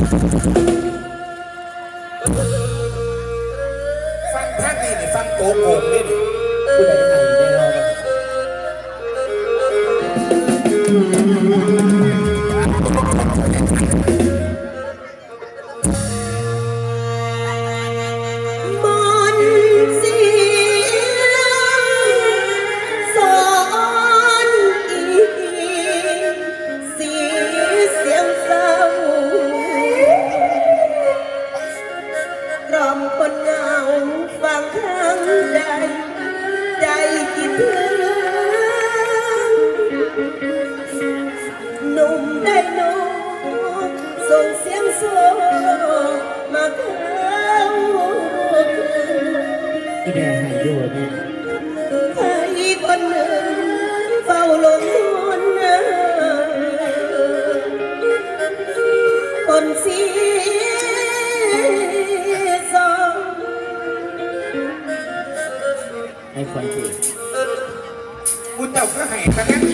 ฟังท่านนี่ฟังโกโก้นี่นี่ผู้ใดไท อียเข้อีแม่ให้ด้วยเนี่ยใครคนหนึ่งเฝ้าลงคนคนสีสองให้คนสีกูจับก็หายไปแ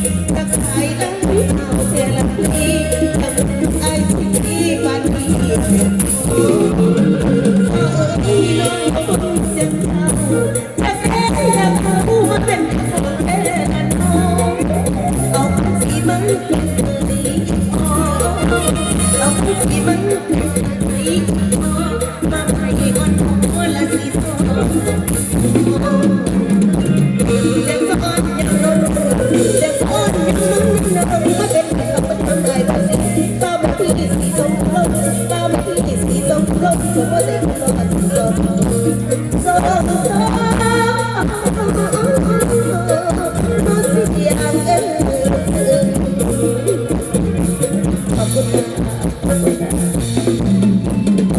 Oh,